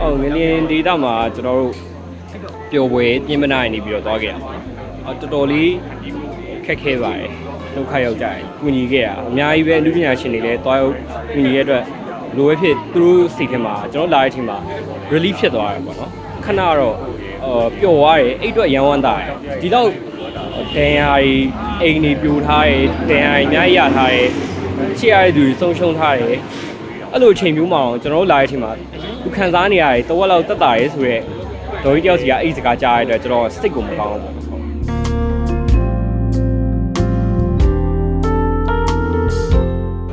ဟုတ်ငလျင်ဒေတာမှာကျွန်တော်တို့ပျော်ပွဲပြင်းမနာနေပြီးတော့သွားခဲ့ရပါအော်တော်တော်လေးခက်ခဲပါတယ်ဒုက္ခရောက်ကြတယ်ကုညီခဲ့ရအများကြီးပဲအမှုပညာရှင်တွေလည်းသွားရောက်ကုညီရဲ့အတွက်လိုပဲဖြစ်သူတို့စိတ်ထဲမှာကျွန်တော်လာတဲ့အချိန်မှာ relief ဖြစ်သွားတယ်ပေါ့နော်ခဏတော့အော်ပျော်သွားတယ်အဲ့အတွက်ရန်ဝမ်းသာတယ်ဒီတော့ဒန်ယာကြီးအိမ်တွေပြိုထားတယ်ဒန်ယာကြီးအများကြီးရထားတယ်ချစ်ရတဲ့သူတွေဆုံးရှုံးထားတယ် အဲ့လိုအချိန်မျိုးမှာတော့ကျွန်တော်တို့လာတဲ့အချိန်မှာသူခံစားနေရတယ်တဝက်လောက်တက်တာရဲဆိုရဲဒေါ်ကြီးတယောက်စီကအဲ့ဒီစကားကြားရတဲ့အတွက်ကျွန်တော်စိတ်ကိုမကောင်းဘူးပေါ့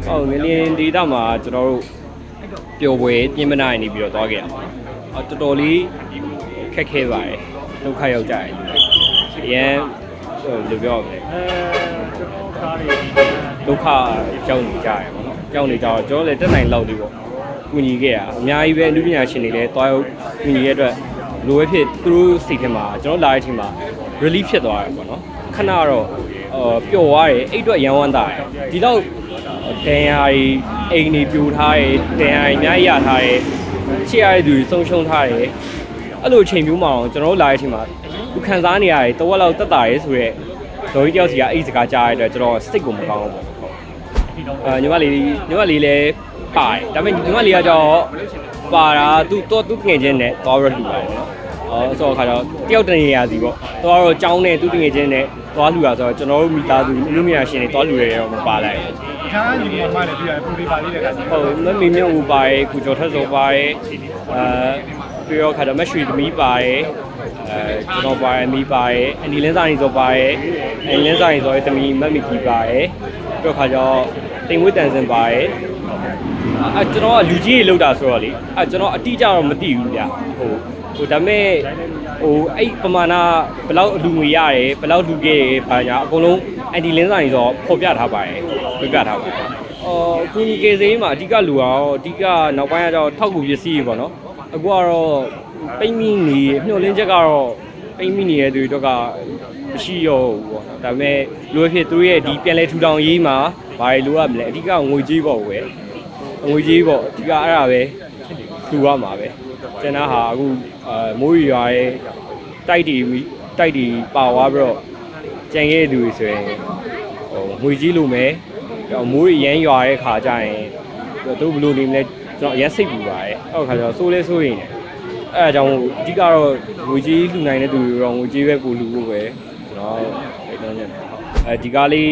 ဟုတ်ငလျင်ဒေတာမှာကျွန်တော်တို့ပျော်ပွဲပြင်းမနာနေပြီးတော့သွားခဲ့ရပါအော်တော်တော်လေးခက်ခဲပါတယ်ဒုက္ခရောက်ကြတယ်အရင်ဟိုလိုပြောရမလဲ ဒုက္ခကြောက်နေကြရတယ်ပေါ့နော်ကြောက်နေကြတော့ကျွန်တော်လည်းတက်နိုင်လောက်လေးပေါ့ကူညီခဲ့ရအများကြီးပဲလူပညာရှင်တွေလည်းတွားရောက်ကူညီရဲ့အတွက်လိုပဲဖြစ်သူတို့စိတ်ထဲမှာကျွန်တော်လာတဲ့အချိန်မှာ relief ဖြစ်သွားတယ်ပေါ့နော်ခဏတော့အော်ပျော်သွားတယ်အဲ့အတွက်ရန်ဝမ်းသာတယ်ဒီတော့ဒန်ယာကြီးအိမ်တွေပြိုထားတယ်ဒန်ယာကြီးအများကြီးရထားတယ်ချစ်ရတဲ့သူတွေဆုံးရှုံးထားတယ်အဲ့လိုအချိန်မျိုးမှာတော့ကျွန်တော်တို့လာတဲ့အချိန်မှာသူခံစားနေရတယ်တဝက်လောက်တက်တာရဲဆိုရဲဒေါ်ကြီးတယောက်စီကအဲ့ဒီစကားကြားရတဲ့အတွက်ကျွန်တော်စိတ်ကိုမကောင်းဘူးပေါ့ အာညီမလေးညီမလေးလည်းပါတယ်ဒါပေမဲ့ညီမလေးကကြောက်ပါတာသူတော့သူငယ်ချင်းနဲ့သွားရလှူပါတယ်နော်အော်ဆိုတော့ခါတော့တယောက်တနေရာစီပေါ့သွားတော့ကြောင်းနဲ့သူငယ်ချင်းနဲ့သွားလှူတာဆိုတော့ကျွန်တော်တို့မိသားစုလူမြာရှင်တွေသွားလှူရဲတော့မပါလိုက်ခါညီမမလည်းပြရတယ်ပူလေးပါလေးတဲ့ကစားဟုတ်မမီမြုံဦးပါတယ်ကုကျော်ထက်စောပါတယ်အဲပြီးတော့ခါတော့မက်ရွှေသမီးပါတယ်အဲကျွန်တော်ပါတယ်မိပါတယ်အနီလင်းစာရင်စောပါတယ်အနီလင်းစာရင်စောရဲ့သမီးမက်မီကြီးပါတယ် ပြီးတော့ခါကျတော့တင်ဝစ်တန်စင်ပါတယ်အဲကျွန်တော်ကလူကြီးတွေလောက်တာဆိုတော့လေအဲကျွန်တော်အတိအကျတော့မသိဘူးဗျဟိုဟိုဒါပေမဲ့ဟိုအဲ့ပမာဏဘယ်လောက်အလူငွေရတယ်ဘယ်လောက်လူခဲ့ရဘာညာအကုန်လုံးအန်တီလင်းဆိုင်ဆိုတော့ပေါ်ပြထားပါတယ်ပြပြထားပါတယ်အော်ကုညီကေစေးမှာအဓိကလူအောင်အဓိကနောက်ပိုင်းကတော့ထောက်ကူပစ္စည်းတွေပေါ့နော်အခုကတော့ပိမ့်မိနေမျှော်လင့်ချက်ကတော့ပိမ့်မိနေတဲ့သူတွေတော့က မရှိရောဘူးပေါ့နော်ဒါပေမဲ့လူအဖြစ်သူတို့ရဲ့ဒီပြန်လဲထူထောင်ရေးမှာဘာတွေလိုရမလဲအဓိကငွေကြေးပေါ့ပဲငွေကြီးပေါ့အဓိကအဲ့ဒါပဲလှူရမှာပဲကျန်တာဟာအခုအဲမိုးရွာရဲ့တိုက်တီတိုက်တီပါသွားပြီးတော့ကြံခဲ့တဲ့သူတွေဆိုရင်ဟိုငွေကြီးလိုမယ်တော့မိုးရမ်းရွာတဲ့ခါကျရင်သူဘယ်လိုနေမလဲကျွန်တော်အရင်စိတ်ပူပါတယ်အဲ့တော့ခါကျတော့စိုးလဲစိုးရင်တယ်အဲ့ဒါကြောင့်အဓိကတော့ငွေကြီးလှူနိုင်တဲ့သူတွေတော့ငွေကြီးပဲကိုလှူဖို့ပဲ ကျွန်တော်အဲ့တော့ညက်အဲဒီကားလေး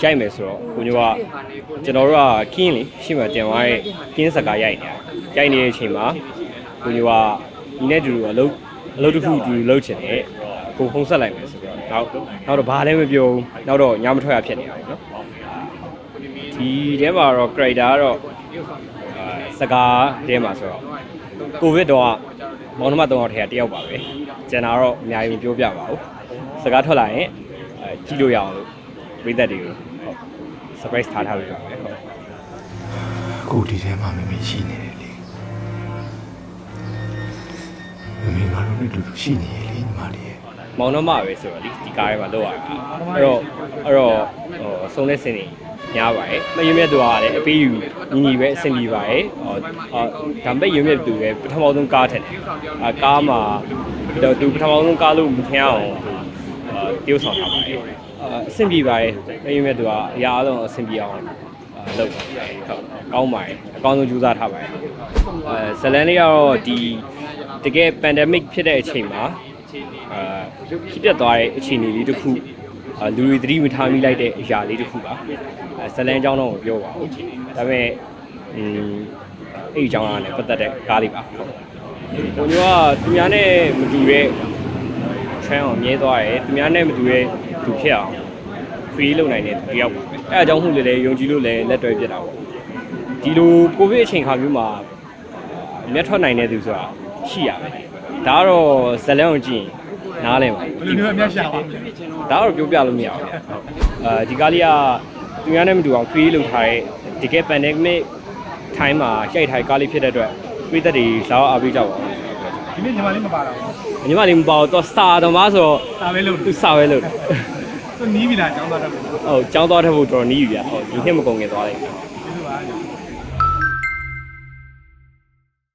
ရိုက်မယ်ဆိုတော့ကိုညိုကကျွန်တော်တို့ကခင်းလေရှေ့မှာတင်သွားတဲ့ခင်းစကားရိုက်နေတာရိုက်နေတဲ့အချိန်မှာကိုကြီးကဒီနဲ့တူတူအလုပ်အလုပ်တစ်ခုတူတူလုပ်ချင်တယ်ကိုဖုံးဆက်လိုက်မယ်ဆိုတော့နောက်နောက်တော့ဘာလည်းမပြောဘူးနောက်တော့ညမထွက်ရဖြစ်နေတာပေါ့နော်ဒီထဲမှာတော့ character ကတော့အာစကားထဲမှာဆိုတော့ကိုဗစ်တော့မောင်နှမ၃ယောက်ထဲကတယောက်ပါပဲကျန်တာတော့အများကြီးမပြောပြပါဘူး စကားထွက်လာရင်အဲကြည့်လို့ရအောင်လို့ပြည်သက်တွေကိုဟုတ် surprise ထားထားလို့ရပါတယ်ဟုတ်အခုဒီထဲမှာမမေရှိနေတယ်လေမမေငါတို့နဲ့တူတူရှိနေရလေညီမလေးရဲ့မောင်နှမပဲဆိုတော့ဒီဒီကားထဲမှာလောက်ရတာအဲ့တော့အဲ့တော့ဟိုစုံတဲ့စင်နေများပါတယ်မယွမြတ်သူကလည်းအပေးယူညီညီပဲအဆင်ပြေပါတယ်ဟောဟောဒါပေမဲ့ယွမြတ်သူပဲပထမဆုံးကားထက်တယ်အာကားမှာတော့သူပထမဆုံးကားလို့မထင်အောင် အာတိုးဆောင်ထားပါတယ်အာအဆင်ပြေပါတယ်မယွမြတ်သူကအရာအလုံးအဆင်ပြေအောင်အာလုပ်ပါတယ်ဟုတ်ကောင်းပါတယ်အကောင်းဆုံးကြိုးစားထားပါတယ်အဲဇလန်လေးကတော့ဒီတကယ် pandemic ဖြစ်တဲ့အချိန်မှာအာဖြစ်ပြတ်သွားတဲ့အခြေအနေလေးတစ်ခုအာလူတွေသတိမထားမိလိုက်တဲ့အရာလေးတစ်ခုပါအဲဇလန်အကြောင်းတော့မပြောပါဘူးဒါပေမဲ့อืมအဲ့ဒီအကြောင်းအရာနဲ့ပတ်သက်တဲ့ကားလေးပါဟုတ်ကိုညကသူများနဲ့မတူတဲ့ trend အောင်မြဲသွားတယ်သူများနဲ့မတူတဲ့သူဖြစ်အောင် free လုပ်နိုင်တဲ့သူတစ်ယောက်ပါအဲအကြောင်းဟုလည်းလည်းယုံကြည်လို့လည်းလက်တွဲပြစ်တာပေါ့ဒီလိုကိုဗစ်အချိန်ခါမျိုးမှာမျက်ထွက်နိုင်တဲ့သူဆိုတာရှိရမယ်ဒါကတော့ဇလန်ကိုကြည့်ရင်နားလည်ပါဘယ်လိုမျိုးအများရှာပါဒါတော့ပြောပြလို့မရဘူးဟုတ်အဲဒီကားလေးကသူများနဲ့မတူအောင် free လုပ်ထားတဲ့တကယ် pandemic time မှာရိုက်ထားတဲ့ကားလေးဖြစ်တဲ့အတွက်ပြည်သက်တွေလာအောင်အားပေးကြပါဦး ဒီနေ့ညီမလေးမပါတော့ညီမလေးမပေါ့တော့စာတော်မဆိုတော့ဒါပဲလို့သူစာပဲလို့သူနီးပြီလားကျောင်းသားတော့ဟုတ်ကျောင်းသွားထပ်ဖို့တော်တော်နီးပြီဗျဟုတ်ဒီနှစ်မကုန်ခင်သွားလိုက်